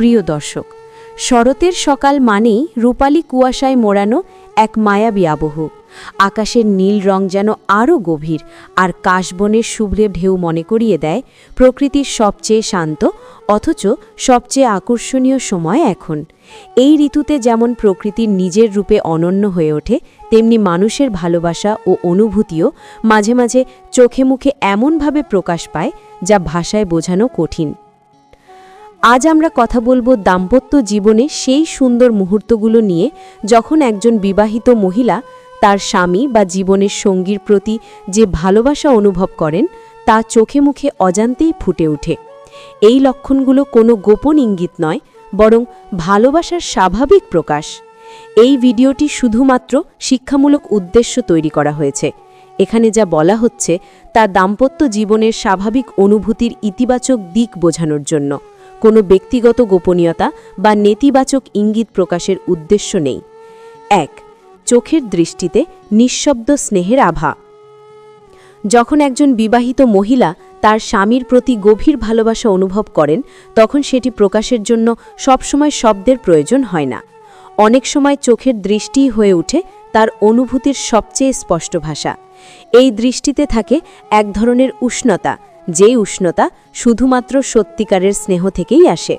প্রিয় দর্শক, শরতের সকাল মানেই রূপালী কুয়াশায় মোড়ানো এক মায়াবী আবহ। আকাশের নীল রং যেন আরও গভীর আর কাশবনের শুভ্রে ঢেউ মনে করিয়ে দেয় প্রকৃতির সবচেয়ে শান্ত অথচ সবচেয়ে আকর্ষণীয় সময় এখন। এই ঋতুতে যেমন প্রকৃতির নিজের রূপে অনন্য হয়ে ওঠে, তেমনি মানুষের ভালোবাসা ও অনুভূতিও মাঝে মাঝে চোখে মুখে এমনভাবে প্রকাশ পায় যা ভাষায় বোঝানো কঠিন। আজ আমরা কথা বলব দাম্পত্য জীবনে সেই সুন্দর মুহূর্তগুলো নিয়ে, যখন একজন বিবাহিত মহিলা তার স্বামী বা জীবনের সঙ্গীর প্রতি যে ভালোবাসা অনুভব করেন, তা চোখে মুখে অজান্তেই ফুটে ওঠে। এই লক্ষণগুলো কোনো গোপন ইঙ্গিত নয়, বরং ভালোবাসার স্বাভাবিক প্রকাশ। এই ভিডিওটি শুধুমাত্র শিক্ষামূলক উদ্দেশ্য তৈরি করা হয়েছে। এখানে যা বলা হচ্ছে, তা দাম্পত্য জীবনের স্বাভাবিক অনুভূতির ইতিবাচক দিক বোঝানোর জন্য। কোনো ব্যক্তিগত গোপনীয়তা বা নেতিবাচক ইঙ্গিত প্রকাশের উদ্দেশ্য নেই। এক, চোখের দৃষ্টিতে নিঃশব্দ স্নেহের আভা। যখন একজন বিবাহিত মহিলা তার স্বামীর প্রতি গভীর ভালোবাসা অনুভব করেন, তখন সেটি প্রকাশের জন্য সবসময় শব্দের প্রয়োজন হয় না। অনেক সময় চোখের দৃষ্টিই হয়ে ওঠে তার অনুভূতির সবচেয়ে স্পষ্ট ভাষা। এই দৃষ্টিতে থাকে এক ধরনের উষ্ণতা যেই উষ্ণতা শুধুমাত্র সত্যিকারের স্নেহ থেকেই আসে।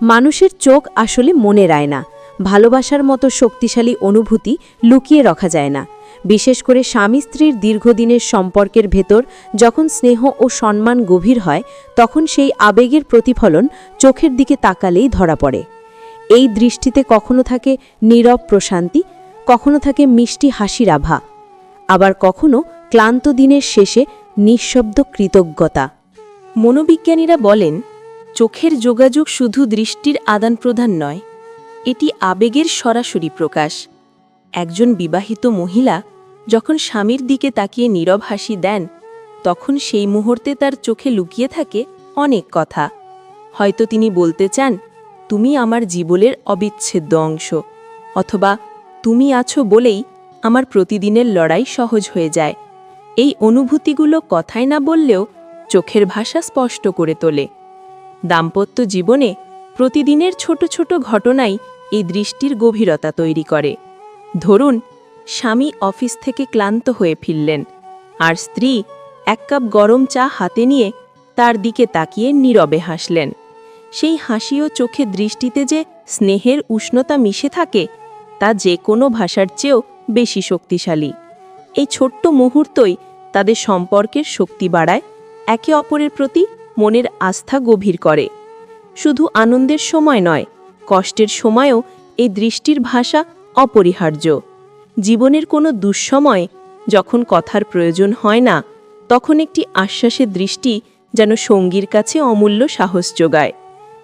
মানুষের চোখ আসলে মনে রায় না ভালোবাসার মতো শক্তিশালী অনুভূতি লুকিয়ে রাখা যায় না। বিশেষ করে স্বামী স্ত্রীর দীর্ঘদিনের সম্পর্কের ভেতর যখন স্নেহ ও সম্মান গভীর হয়, তখন সেই আবেগের প্রতিফলন চোখের দিকে তাকালেই ধরা পড়ে। এই দৃষ্টিতে কখনো থাকে নীরব প্রশান্তি, কখনো থাকে মিষ্টি হাসির আভা। আবার কখনো ক্লান্ত দিনের শেষে নিঃশব্দ কৃতজ্ঞতা মনোবিজ্ঞানীরা বলেন, চোখের যোগাযোগ শুধু দৃষ্টির আদান প্রদান নয়, এটি আবেগের সরাসরি প্রকাশ। একজন বিবাহিত মহিলা যখন স্বামীর দিকে তাকিয়ে নীরব হাসি দেন, তখন সেই মুহূর্তে তার চোখে লুকিয়ে থাকে অনেক কথা। হয়তো তিনি বলতে চান, তুমি আমার জীবনের অবিচ্ছেদ্য অংশ অথবা তুমি আছো বলেই আমার প্রতিদিনের লড়াই সহজ হয়ে যায় এই অনুভূতিগুলো কথায় না বললেও চোখের ভাষা স্পষ্ট করে তোলে। দাম্পত্য জীবনে প্রতিদিনের ছোট ছোট ঘটনাই এই দৃষ্টির গভীরতা তৈরি করে। ধরুন, স্বামী অফিস থেকে ক্লান্ত হয়ে ফিরলেন, আর স্ত্রী এক কাপ গরম চা হাতে নিয়ে তার দিকে তাকিয়ে নীরবে হাসলেন। সেই হাসি ও চোখে দৃষ্টিতে যে স্নেহের উষ্ণতা মিশে থাকে, তা যে কোনো ভাষার চেয়েও বেশি শক্তিশালী। এই ছোট্ট মুহূর্তই তাদের সম্পর্কের শক্তি বাড়ায়, একে অপরের প্রতি মনের আস্থা গভীর করে। শুধু আনন্দের সময় নয়, কষ্টের সময়ও এই দৃষ্টির ভাষা অপরিহার্য। জীবনের কোনো দুঃসময় যখন কথার প্রয়োজন হয় না, তখন একটি আশ্বাসের দৃষ্টি যেন সঙ্গীর কাছে অমূল্য সাহস যোগায়।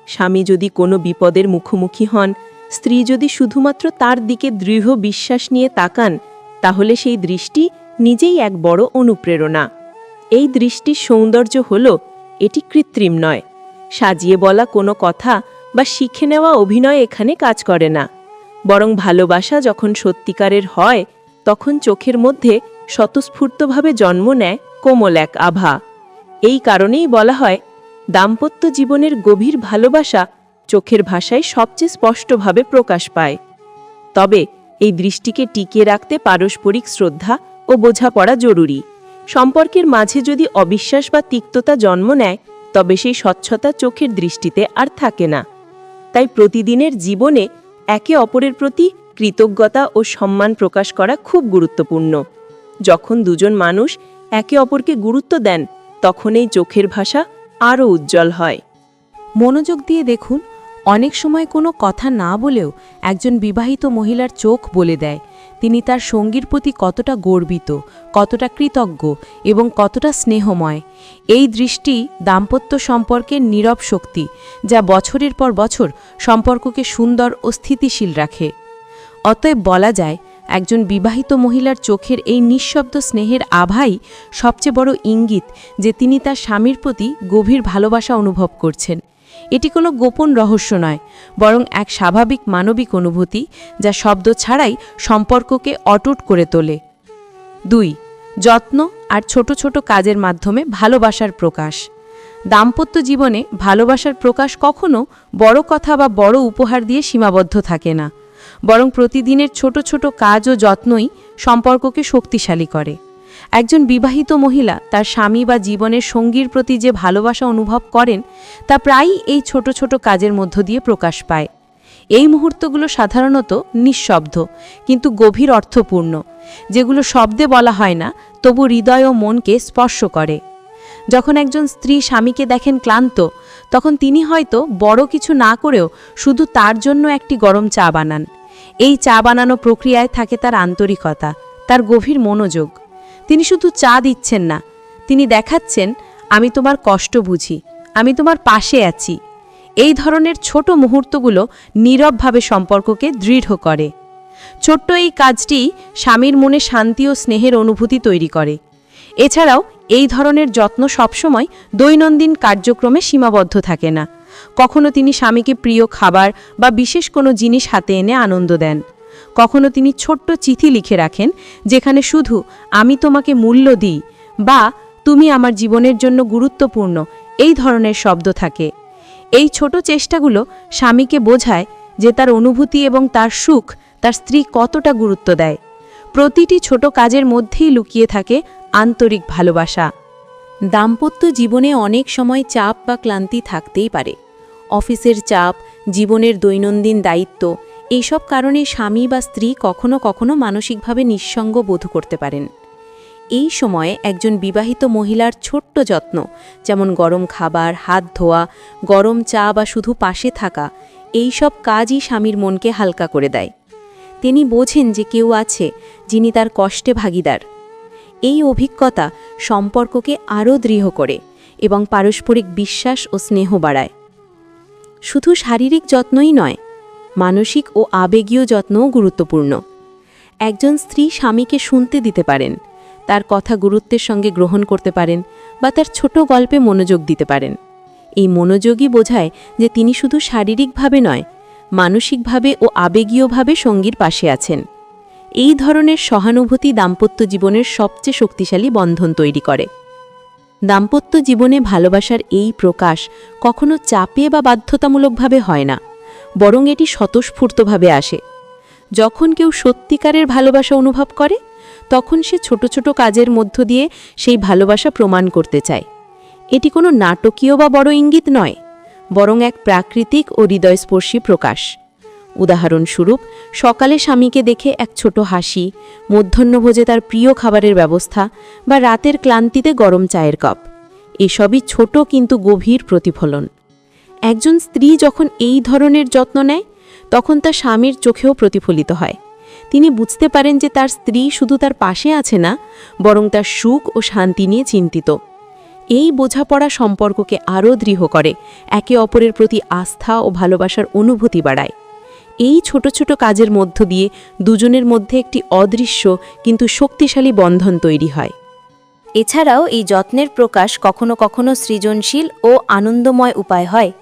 স্বামী যদি কোনো বিপদের মুখোমুখি হন, স্ত্রী যদি শুধুমাত্র তার দিকে দৃঢ় বিশ্বাস নিয়ে তাকান তাহলে সেই দৃষ্টি নিজেই এক বড় অনুপ্রেরণা। এই দৃষ্টির সৌন্দর্য হল, এটি কৃত্রিম নয়। সাজিয়ে বলা কোনো কথা বা শিখে নেওয়া অভিনয় এখানে কাজ করে না। বরং ভালোবাসা যখন সত্যিকারের হয়, তখন চোখের মধ্যে স্বতঃস্ফূর্তভাবে জন্ম নেয় কোমল এক আভা। এই কারণেই বলা হয়, দাম্পত্য জীবনের গভীর ভালোবাসা চোখের ভাষায় সবচেয়ে স্পষ্টভাবে প্রকাশ পায়। তবে এই দৃষ্টিকে টিকিয়ে রাখতে পারস্পরিক শ্রদ্ধা ও বোঝাপড়া জরুরি। সম্পর্কের মাঝে যদি অবিশ্বাস বা তিক্ততা জন্ম নেয়, তবে সেই স্বচ্ছতা চোখের দৃষ্টিতে আর থাকে না। তাই প্রতিদিনের জীবনে একে অপরের প্রতি কৃতজ্ঞতা ও সম্মান প্রকাশ করা খুব গুরুত্বপূর্ণ। যখন দুজন মানুষ একে অপরকে গুরুত্ব দেন, তখন এই চোখের ভাষা আরও উজ্জ্বল হয়। মনোযোগ দিয়ে দেখুন অনেক সময় কোনো কথা না বলেও একজন বিবাহিত মহিলার চোখ বলে দেয়। তিনি তার সঙ্গীর প্রতি কতটা গর্বিত, কতটা কৃতজ্ঞ এবং কতটা স্নেহময়। এই দৃষ্টি দাম্পত্য সম্পর্কের নীরব শক্তি, যা বছরের পর বছর সম্পর্ককে সুন্দর ও স্থিতিশীল রাখে। অতএব বলা যায়, একজন বিবাহিত মহিলার চোখের এই নিঃশব্দ স্নেহের আভাই সবচেয়ে বড় ইঙ্গিত যে তিনি তার স্বামীর প্রতি গভীর ভালোবাসা অনুভব করছেন। এটি কোনো গোপন রহস্য নয়, বরং এক স্বাভাবিক মানবিক অনুভূতি যা শব্দ ছাড়াই সম্পর্ককে অটুট করে তোলে। দুই, যত্ন আর ছোট ছোট কাজের মাধ্যমে ভালোবাসার প্রকাশ। দাম্পত্য জীবনে ভালোবাসার প্রকাশ কখনো বড় কথা বা বড় উপহার দিয়ে সীমাবদ্ধ থাকে না, বরং প্রতিদিনের ছোট ছোট কাজ ও যত্নই সম্পর্ককে শক্তিশালী করে। একজন বিবাহিত মহিলা তার স্বামী বা জীবনের সঙ্গীর প্রতি যে ভালোবাসা অনুভব করেন, তা প্রায়ই এই ছোট ছোট কাজের মধ্য দিয়ে প্রকাশ পায়। এই মুহূর্তগুলো সাধারণত নিঃশব্দ, কিন্তু গভীর অর্থপূর্ণ, যেগুলো শব্দে বলা হয় না, তবু হৃদয় ও মনকে স্পর্শ করে। যখন একজন স্ত্রী স্বামীকে দেখেন ক্লান্ত, তখন তিনি হয়তো বড় কিছু না করেও শুধু তার জন্য একটি গরম চা বানান। এই চা বানানো প্রক্রিয়ায় থাকে তার আন্তরিকতা, তার গভীর মনোযোগ। তিনি শুধু চা দিচ্ছেন না। তিনি দেখাচ্ছেন, আমি তোমার কষ্ট বুঝি, আমি তোমার পাশে আছি। এই ধরনের ছোট মুহূর্তগুলো নীরবভাবে সম্পর্ককে দৃঢ় করে। ছোট্ট এই কাজটি স্বামীর মনে শান্তি ও স্নেহের অনুভূতি তৈরি করে। এছাড়াও এই ধরনের যত্ন সবসময় দৈনন্দিন কার্যক্রমে সীমাবদ্ধ থাকে না। কখনো তিনি স্বামীকে প্রিয় খাবার বা বিশেষ কোনো জিনিস হাতে এনে আনন্দ দেন। কখনো তিনি ছোট্ট চিঠি লিখে রাখেন, যেখানে শুধু, আমি তোমাকে মূল্য দিই বা, তুমি আমার জীবনের জন্য গুরুত্বপূর্ণ এই ধরনের শব্দ থাকে। এই ছোট চেষ্টাগুলো স্বামীকে বোঝায় যে তার অনুভূতি এবং তার সুখ তার স্ত্রী কতটা গুরুত্ব দেয়। প্রতিটি ছোট কাজের মধ্যেই লুকিয়ে থাকে আন্তরিক ভালোবাসা। দাম্পত্য জীবনে অনেক সময় চাপ বা ক্লান্তি থাকতেই পারে। অফিসের চাপ, জীবনের দৈনন্দিন দায়িত্ব এইসব কারণে স্বামী বা স্ত্রী কখনো কখনো মানসিকভাবে নিঃসঙ্গ বোধ করতে পারেন। এই সময়ে একজন বিবাহিত মহিলার ছোট্ট যত্ন, যেমন গরম খাবার, হাত ধোয়া, গরম চা বা শুধু পাশে থাকা, এই সব কাজই স্বামীর মনকে হালকা করে দেয়। তিনি বোঝেন যে কেউ আছে যিনি তার কষ্টে ভাগিদার। এই অভিজ্ঞতা সম্পর্ককে আরও দৃঢ় করে এবং পারস্পরিক বিশ্বাস ও স্নেহ বাড়ায়। শুধু শারীরিক যত্নই নয় মানসিক ও আবেগীয় যত্নও গুরুত্বপূর্ণ। একজন স্ত্রী স্বামীকে শুনতে দিতে পারেন, তার কথা গুরুত্বের সঙ্গে গ্রহণ করতে পারেন বা তার ছোট গল্পে মনোযোগ দিতে পারেন। এই মনোযোগই বোঝায় যে তিনি শুধু শারীরিকভাবে নয়, মানসিকভাবে ও আবেগীয়ভাবে সঙ্গীর পাশে আছেন। এই ধরনের সহানুভূতি দাম্পত্য জীবনের সবচেয়ে শক্তিশালী বন্ধন তৈরি করে। দাম্পত্য জীবনে ভালোবাসার এই প্রকাশ কখনো চাপে বা বাধ্যতামূলকভাবে হয় না। বরং এটি স্বতঃস্ফূর্তভাবে আসে। যখন কেউ সত্যিকারের ভালোবাসা অনুভব করে, তখন সে ছোট ছোট কাজের মধ্য দিয়ে সেই ভালোবাসা প্রমাণ করতে চায়। এটি কোনো নাটকীয় বা বড় ইঙ্গিত নয়, বরং এক প্রাকৃতিক ও হৃদয়স্পর্শী প্রকাশ। উদাহরণস্বরূপ, সকালে স্বামীকে দেখে এক ছোট হাসি, মধ্যাহ্নভোজে তার প্রিয় খাবারের ব্যবস্থা বা রাতের ক্লান্তিতে গরম চায়ের কাপ। এসবই ছোট কিন্তু গভীর প্রতিফলন। একজন স্ত্রী যখন এই ধরনের যত্ন নেয়, তখন তার স্বামীর চোখেও প্রতিফলিত হয়। তিনি বুঝতে পারেন যে তার স্ত্রী শুধু তার পাশে আছে না, বরং তার সুখ ও শান্তি নিয়ে চিন্তিত। এই বোঝাপড়া সম্পর্ককে আরও দৃঢ় করে, একে অপরের প্রতি আস্থা ও ভালোবাসার অনুভূতি বাড়ায়। এই ছোট ছোট কাজের মধ্য দিয়ে দুজনের মধ্যে একটি অদৃশ্য কিন্তু শক্তিশালী বন্ধন তৈরি হয়। এছাড়াও এই যত্নের প্রকাশ কখনো কখনো সৃজনশীল ও আনন্দময় উপায় হয়।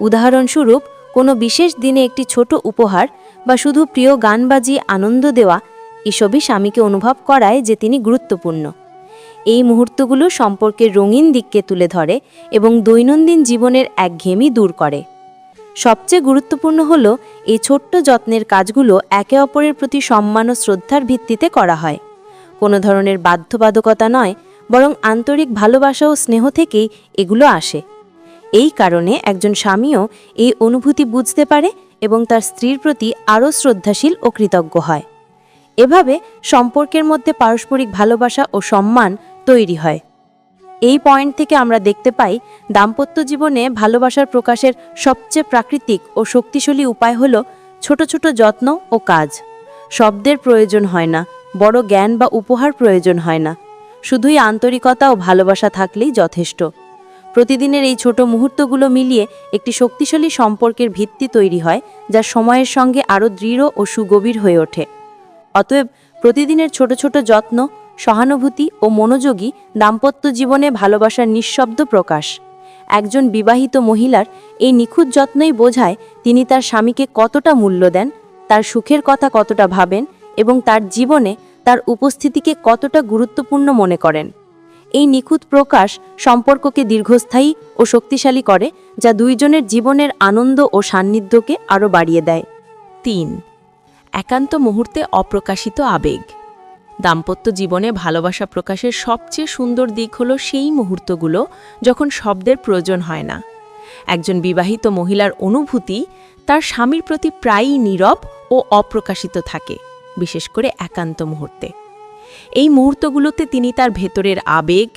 উদাহরণস্বরূপ, কোনো বিশেষ দিনে একটি ছোট উপহার বা শুধু প্রিয় গান বাজিয়ে আনন্দ দেওয়া এসবই স্বামীকে অনুভব করায় যে তিনি গুরুত্বপূর্ণ। এই মুহূর্তগুলো সম্পর্কের রঙিন দিককে তুলে ধরে এবং দৈনন্দিন জীবনের একঘেয়েমি দূর করে। সবচেয়ে গুরুত্বপূর্ণ হল, এই ছোট্ট যত্নের কাজগুলো একে অপরের প্রতি সম্মান ও শ্রদ্ধার ভিত্তিতে করা হয়। কোনো ধরনের বাধ্যবাধকতা নয়, বরং আন্তরিক ভালোবাসা ও স্নেহ থেকেই এগুলো আসে। এই কারণে একজন স্বামীও এই অনুভূতি বুঝতে পারে এবং তার স্ত্রীর প্রতি আরও শ্রদ্ধাশীল ও কৃতজ্ঞ হয়। এভাবে সম্পর্কের মধ্যে পারস্পরিক ভালোবাসা ও সম্মান তৈরি হয়। এই পয়েন্ট থেকে আমরা দেখতে পাই, দাম্পত্য জীবনে ভালোবাসার প্রকাশের সবচেয়ে প্রাকৃতিক ও শক্তিশালী উপায় হল ছোট ছোট যত্ন ও কাজ। শব্দের প্রয়োজন হয় না, বড় জ্ঞান বা উপহার প্রয়োজন হয় না। শুধুই আন্তরিকতা ও ভালোবাসা থাকলেই যথেষ্ট। প্রতিদিনের এই ছোট মুহূর্তগুলো মিলিয়ে একটি শক্তিশালী সম্পর্কের ভিত্তি তৈরি হয়, যা সময়ের সঙ্গে আরও দৃঢ় ও সুগভীর হয়ে ওঠে। অতএব প্রতিদিনের ছোট ছোট যত্ন, সহানুভূতি ও মনোযোগী দাম্পত্য জীবনে ভালোবাসার নিঃশব্দ প্রকাশ। একজন বিবাহিত মহিলার এই নিখুঁত যত্নই বোঝায় তিনি তার স্বামীকে কতটা মূল্য দেন, তার সুখের কথা কতটা ভাবেন এবং তার জীবনে তার উপস্থিতিকে কতটা গুরুত্বপূর্ণ মনে করেন। এই নিখুঁত প্রকাশ সম্পর্ককে দীর্ঘস্থায়ী ও শক্তিশালী করে, যা দুইজনের জীবনের আনন্দ ও সান্নিধ্যকে আরও বাড়িয়ে দেয়। তিন, একান্ত মুহূর্তে অপ্রকাশিত আবেগ। দাম্পত্য জীবনে ভালোবাসা প্রকাশের সবচেয়ে সুন্দর দিক হলো সেই মুহূর্তগুলো যখন শব্দের প্রয়োজন হয় না। একজন বিবাহিত মহিলার অনুভূতি তার স্বামীর প্রতি প্রায়ই নীরব ও অপ্রকাশিত থাকে, বিশেষ করে একান্ত মুহূর্তে। এই মুহূর্তগুলোতে তিনি তার ভেতরের আবেগ,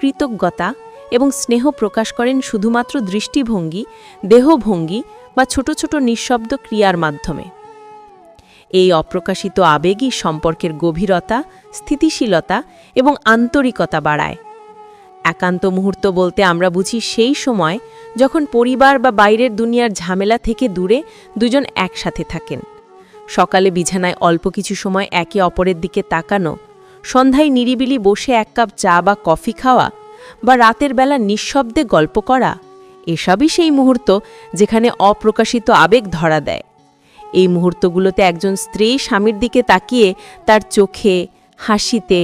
কৃতজ্ঞতা এবং স্নেহ প্রকাশ করেন শুধুমাত্র দৃষ্টিভঙ্গি, দেহভঙ্গি বা ছোট ছোট নিঃশব্দ ক্রিয়ার মাধ্যমে। এই অপ্রকাশিত আবেগই সম্পর্কের গভীরতা, স্থিতিশীলতা এবং আন্তরিকতা বাড়ায়। একান্ত মুহূর্ত বলতে আমরা বুঝি সেই সময় যখন পরিবার বা বাইরের দুনিয়ার ঝামেলা থেকে দূরে দুজন একসাথে থাকেন। সকালে বিছানায় অল্প কিছু সময় একে অপরের দিকে তাকানো সন্ধ্যায় নিরিবিলি বসে এক কাপ চা বা কফি খাওয়া বা রাতের বেলা নিঃশব্দে গল্প করা, এসবই সেই মুহূর্ত যেখানে অপ্রকাশিত আবেগ ধরা দেয়। এই মুহূর্তগুলোতে একজন স্ত্রী স্বামীর দিকে তাকিয়ে তার চোখে, হাসিতে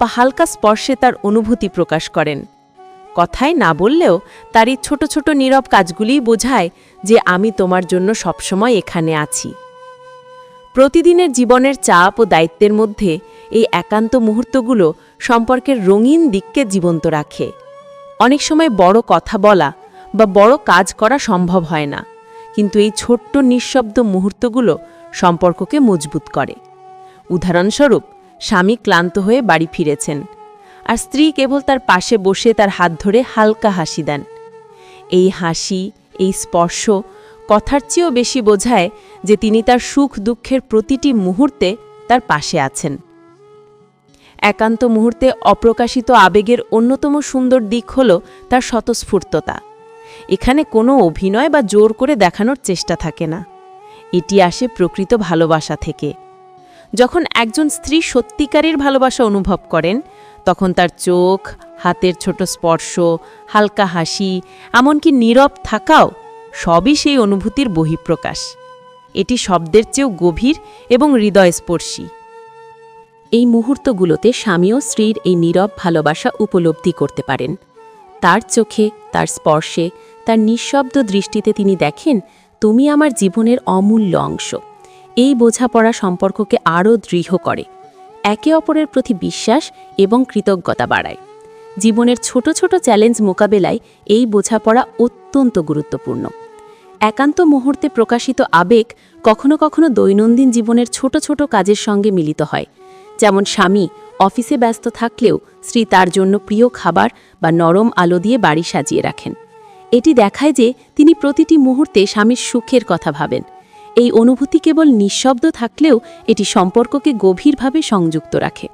বা হালকা স্পর্শে তার অনুভূতি প্রকাশ করেন। কথায় না বললেও তার এই ছোট ছোট নীরব কাজগুলিই বোঝায় যে আমি তোমার জন্য সবসময় এখানে আছি। প্রতিদিনের জীবনের চাপ ও দায়িত্বের মধ্যে এই একান্ত মুহূর্তগুলো সম্পর্কের রঙিন দিককে জীবন্ত রাখে। অনেক সময় বড় কথা বলা বা বড় কাজ করা সম্ভব হয় না, কিন্তু এই ছোট্ট নিঃশব্দ মুহূর্তগুলো সম্পর্ককে মজবুত করে। উদাহরণস্বরূপ, স্বামী ক্লান্ত হয়ে বাড়ি ফিরেছেন, আর স্ত্রী কেবল তার পাশে বসে তার হাত ধরে হালকা হাসি দেন। এই হাসি, এই স্পর্শ কথার চেয়েও বেশি বোঝায় যে তিনি তার সুখ দুঃখের প্রতিটি মুহূর্তে তার পাশে আছেন। একান্ত মুহূর্তে অপ্রকাশিত আবেগের অন্যতম সুন্দর দিক হল তার স্বতঃস্ফূর্ততা। এখানে কোনো অভিনয় বা জোর করে দেখানোর চেষ্টা থাকে না। এটি আসে প্রকৃত ভালোবাসা থেকে। যখন একজন স্ত্রী সত্যিকারের ভালোবাসা অনুভব করেন, তখন তার চোখ, হাতের ছোট স্পর্শ, হালকা হাসি, এমনকি নীরব থাকাও সবই সেই অনুভূতির বহিঃপ্রকাশ। এটি শব্দের চেয়েও গভীর এবং হৃদয়স্পর্শী। এই মুহূর্তগুলোতে স্বামী ও স্ত্রীর এই নীরব ভালোবাসা উপলব্ধি করতে পারেন। তার চোখে, তার স্পর্শে, তার নিঃশব্দ দৃষ্টিতে তিনি দেখেন, তুমি আমার জীবনের অমূল্য অংশ। এই বোঝাপড়া সম্পর্ককে আরও দৃঢ় করে, একে অপরের প্রতি বিশ্বাস এবং কৃতজ্ঞতা বাড়ায়। জীবনের ছোট ছোট চ্যালেঞ্জ মোকাবেলায় এই বোঝাপড়া অত্যন্ত গুরুত্বপূর্ণ। একান্ত মুহূর্তে প্রকাশিত আবেগ কখনো কখনো দৈনন্দিন জীবনের ছোট ছোট কাজের সঙ্গে মিলিত হয় যেমন স্বামী অফিসে ব্যস্ত থাকলেও স্ত্রী তার জন্য প্রিয় খাবার বা নরম আলো দিয়ে বাড়ি সাজিয়ে রাখেন। এটি দেখায় যে তিনি প্রতিটি মুহূর্তে স্বামীর সুখের কথা ভাবেন। এই অনুভূতি কেবল নিঃশব্দ থাকলেও এটি সম্পর্ককে গভীরভাবে সংযুক্ত রাখে।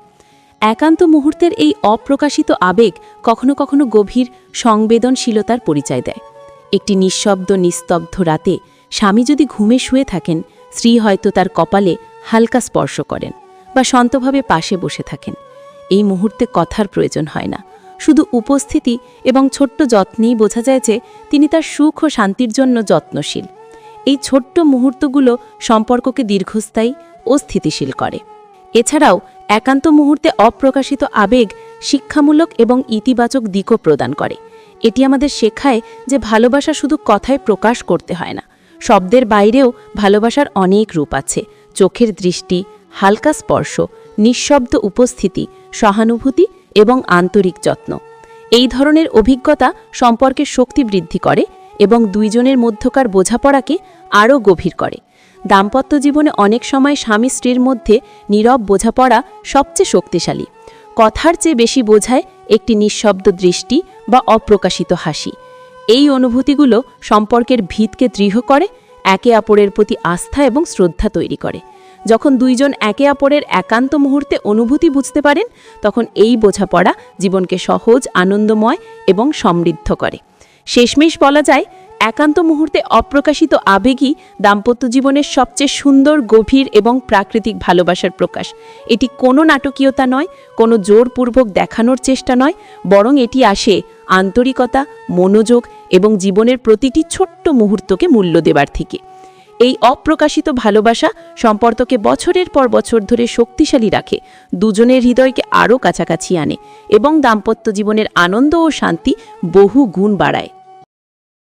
একান্ত মুহূর্তের এই অপ্রকাশিত আবেগ কখনো কখনো গভীর সংবেদনশীলতার পরিচয় দেয়। একটি নিঃশব্দ, নিস্তব্ধ রাতে স্বামী যদি ঘুমে শুয়ে থাকেন, স্ত্রী হয়তো তার কপালে হালকা স্পর্শ করেন। বা শান্তভাবে পাশে বসে থাকেন। এই মুহূর্তে কথার প্রয়োজন হয় না। শুধু উপস্থিতি এবং ছোট্ট যত্নেই বোঝা যায় যে তিনি তার সুখ ও শান্তির জন্য যত্নশীল। এই ছোট্ট মুহূর্তগুলো সম্পর্ককে দীর্ঘস্থায়ী ও স্থিতিশীল করে। এছাড়াও একান্ত মুহূর্তে অপ্রকাশিত আবেগ শিক্ষামূলক এবং ইতিবাচক দিকও প্রদান করে। এটি আমাদের শেখায় যে ভালোবাসা শুধু কথায় প্রকাশ করতে হয় না। শব্দের বাইরেও ভালোবাসার অনেক রূপ আছে। চোখের দৃষ্টি হালকা স্পর্শ, নিঃশব্দ উপস্থিতি, সহানুভূতি এবং আন্তরিক যত্ন। এই ধরনের অভিজ্ঞতা সম্পর্কের শক্তি বৃদ্ধি করে এবং দুইজনের মধ্যকার বোঝাপড়াকে আরও গভীর করে। দাম্পত্য জীবনে অনেক সময় স্বামী স্ত্রীর মধ্যে নীরব বোঝাপড়া সবচেয়ে শক্তিশালী। কথার চেয়ে বেশি বোঝায় একটি নিঃশব্দ দৃষ্টি বা অপ্রকাশিত হাসি। এই অনুভূতিগুলো সম্পর্কের ভিতকে দৃঢ় করে, একে অপরের প্রতি আস্থা এবং শ্রদ্ধা তৈরি করে। যখন দুইজন একে অপরের একান্ত মুহূর্তে অনুভূতি বুঝতে পারেন, তখন এই বোঝাপড়া জীবনকে সহজ, আনন্দময় এবং সমৃদ্ধ করে। শেষমেশ বলা যায়, একান্ত মুহূর্তে অপ্রকাশিত আবেগই দাম্পত্য জীবনের সবচেয়ে সুন্দর, গভীর এবং প্রাকৃতিক ভালোবাসার প্রকাশ। এটি কোনো নাটকীয়তা নয়, কোনো জোরপূর্বক দেখানোর চেষ্টা নয়, বরং এটি আসে আন্তরিকতা, মনোযোগ এবং জীবনের প্রতিটি ছোট্ট মুহূর্তকে মূল্য দেবার থেকে। এই অপ্রকাশিত ভালোবাসা সম্পর্ককে বছরের পর বছর ধরে শক্তিশালী রাখে, দুজনের হৃদয়কে আরও কাছাকাছি আনে এবং দাম্পত্য জীবনের আনন্দ ও শান্তি বহু গুণ বাড়ায়।